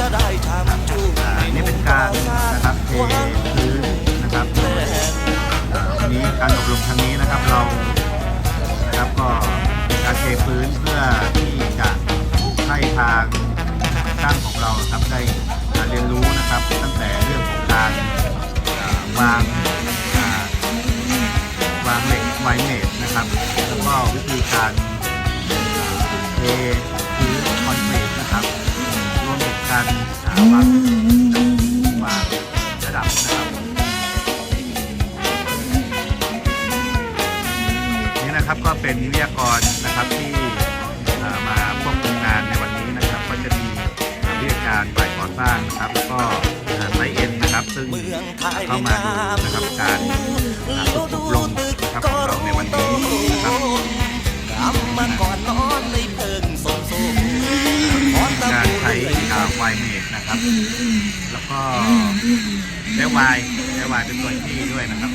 จะได้ทำจูอ่านี่เป็นการนะครับเทพื้นนะครับวันนี้การอบรมครั้งนี้นะครับเรานะครับก็การเทพื้นเพื่อที่จะให้ทางช่างของเราครับได้เรียนรู้นะครับ ตั้งแต่เรื่องของการวางวางเหล็กไวเมทนะครับแล้วก็วิธีการเท การอ่าวางวาระดับนะครับนี่นะครับก็เป็นวิทยากรนะครับที่มาควบคุมงานในวันนี้นะครับ ก็จะมีวิทยาการฝ่ายก่อสร้างนะครับแล้วก็ไซเอ็นนะครับ ซึ่งเข้ามาดูนะครับการ เลื่อยไวเมดนะครับ แล้วก็และวายและวายเป็นตัวที่ด้วยนะครับ